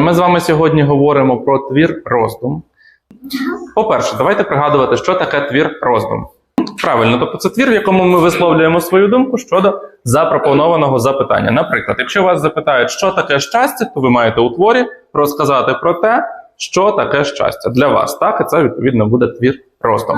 Ми з вами сьогодні говоримо про твір роздум. По-перше, давайте пригадувати, що таке твір роздум. Правильно, тобто це твір, в якому ми висловлюємо свою думку щодо запропонованого запитання. Наприклад, якщо вас запитають, що таке щастя, то ви маєте у творі розказати про те, що таке щастя для вас. Так, і це відповідно буде твір роздум.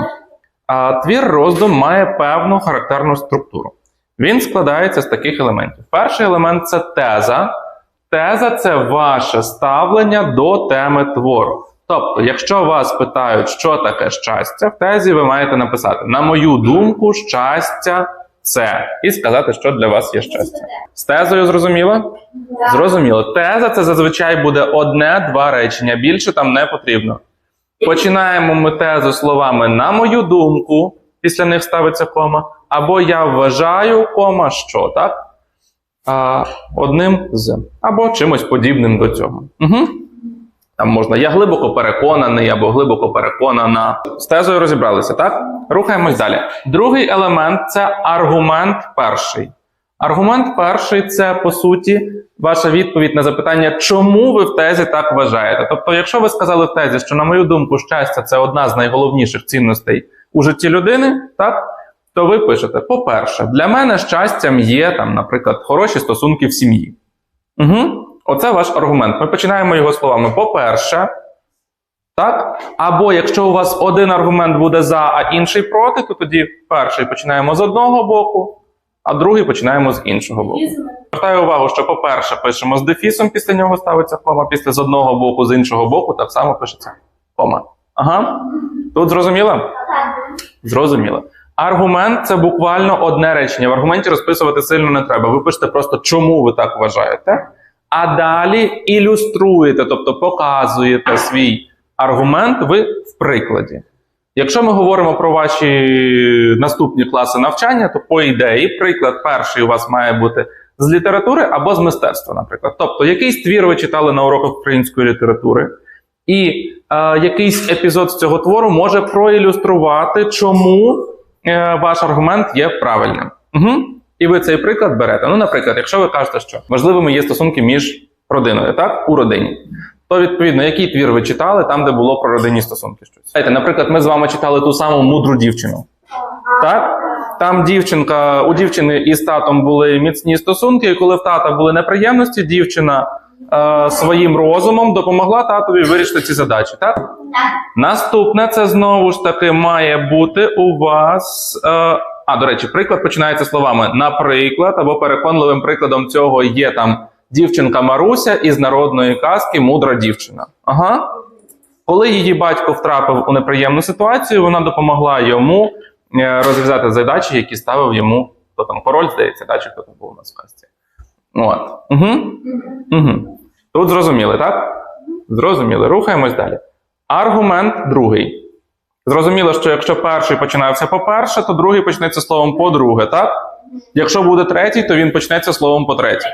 А твір роздум має певну характерну структуру. Він складається з таких елементів. Перший елемент це теза. Теза це ваше ставлення до теми твору. Тобто, якщо вас питають, що таке щастя, в тезі ви маєте написати: на мою думку, щастя це, і сказати, що для вас є щастя. З тезою зрозуміло? Зрозуміло. Теза це зазвичай буде одне-два речення. Більше там не потрібно. Починаємо ми тезу словами на мою думку, після них ставиться кома, або я вважаю, кома, що, так? А, одним з, або чимось подібним до цього. Угу. Там можна я глибоко переконаний або глибоко переконана. З тезою розібралися, так? Рухаємось далі. Другий елемент це аргумент перший. Аргумент перший це по суті ваша відповідь на запитання, чому ви в тезі так вважаєте. Тобто, якщо ви сказали в тезі, що на мою думку, щастя це одна з найголовніших цінностей у житті людини, так то ви пишете: по-перше, для мене щастям є там, наприклад, хороші стосунки в сім'ї. Угу. Оце ваш аргумент. Ми починаємо його словами. По-перше, так? Або якщо у вас один аргумент буде за, а інший проти, то тоді перший починаємо з одного боку, а другий починаємо з іншого боку. Звертаю увагу, що, по-перше, пишемо з дефісом, після нього ставиться кома, після з одного боку, з іншого боку, так само пишеться кома. Ага. Тут зрозуміло? Зрозуміло. Аргумент це буквально одне речення. В аргументі розписувати сильно не треба. Ви пишете просто, чому ви так вважаєте. А далі ілюструєте, тобто показуєте свій аргумент ви в прикладі. Якщо ми говоримо про ваші наступні класи навчання, то по ідеї приклад перший у вас має бути з літератури або з мистецтва, наприклад. Тобто, якийсь твір ви читали на уроках української літератури, і е, якийсь епізод з цього твору може проілюструвати, чому ваш аргумент є правильним. Угу. І ви цей приклад берете. Ну, наприклад, якщо ви кажете, що важливими є стосунки між родиною, так, у родині, то відповідно, який твір ви читали там, де було про родинні стосунки щось. Наприклад, ми з вами читали ту саму мудру дівчину. Так? Там дівчинка, у дівчини із татом були міцні стосунки, і коли в тата були неприємності, дівчина е, своїм розумом допомогла татові вирішити ці задачі. Так? Наступне це знову ж таки має бути у вас. Е, а, до речі, приклад починається словами наприклад, або переконливим прикладом цього є там дівчинка Маруся із народної казки Мудра дівчина. Ага. Коли її батько втрапив у неприємну ситуацію, вона допомогла йому е, розв'язати задачі, які ставив йому хто там король, здається, да, чи хто там був у нас в казці. От. Угу. Угу. Тут зрозуміли, так? Зрозуміли. Рухаємось далі. Аргумент другий. Зрозуміло, що якщо перший починався по-перше, то другий почнеться словом по-друге, так? Якщо буде третій, то він почнеться словом по-третє.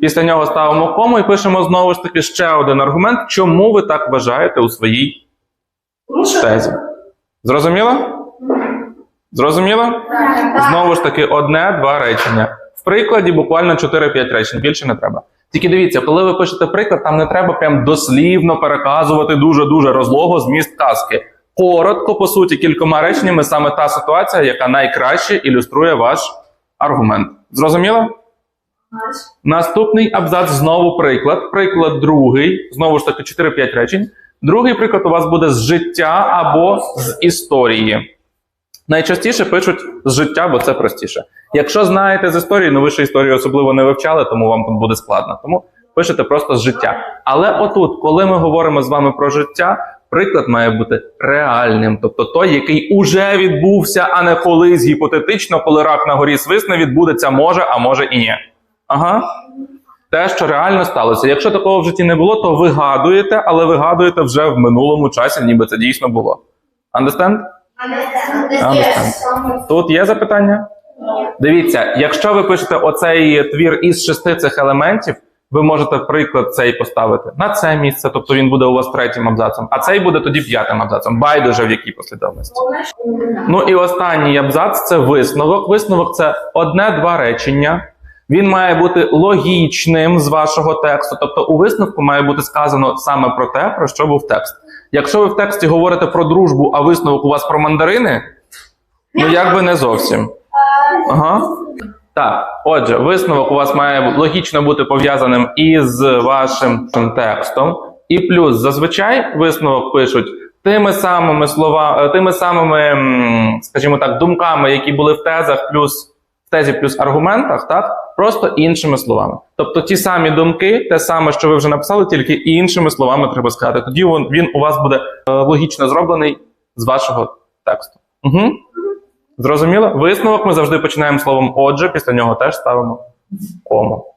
Після нього ставимо кому і пишемо знову ж таки ще один аргумент, чому ви так вважаєте у своїй тезі. Зрозуміло? Зрозуміло? Знову ж таки, одне-два речення. В прикладі буквально 4-5 речень, більше не треба. Тільки дивіться, коли ви пишете приклад, там не треба прям дослівно переказувати дуже-дуже розлого зміст казки. Коротко, по суті, кількома реченнями саме та ситуація, яка найкраще ілюструє ваш аргумент. Зрозуміло? Наступний абзац знову приклад. Приклад другий, знову ж таки, 4-5 речень. Другий приклад у вас буде з життя або з історії. Найчастіше пишуть з життя, бо це простіше. Якщо знаєте з історії, ну ви ще історію особливо не вивчали, тому вам тут буде складно. Тому пишете просто з життя. Але отут, коли ми говоримо з вами про життя, приклад має бути реальним, тобто той, який уже відбувся, а не колись гіпотетично, коли рак на горі свисне, відбудеться може, а може і ні. Ага. Те, що реально сталося. Якщо такого в житті не було, то вигадуєте, але вигадуєте вже в минулому часі, ніби це дійсно було. Understand? Understand. Тут є запитання? Дивіться, якщо ви пишете оцей твір із шести цих елементів, ви можете приклад цей поставити на це місце, тобто він буде у вас третім абзацом, а цей буде тоді п'ятим абзацом. Байдуже в якій послідовності. Ну і останній абзац це висновок. Висновок це одне-два речення, Він має бути логічним з вашого тексту. Тобто у висновку має бути сказано саме про те, про що був текст. Якщо ви в тексті говорите про дружбу, а висновок у вас про мандарини, ну якби не зовсім. Ага. Так, отже, висновок у вас має логічно бути пов'язаним із вашим текстом. І плюс зазвичай висновок пишуть тими самими слова, е, тими самими, скажімо так, думками, які були в тезах, плюс тезі, плюс аргументах, так просто іншими словами. Тобто ті самі думки, те саме, що ви вже написали, тільки іншими словами треба сказати. Тоді він, він у вас буде е, логічно зроблений з вашого тексту. Угу. Зрозуміло? Висновок ми завжди починаємо словом отже, після нього теж ставимо кому.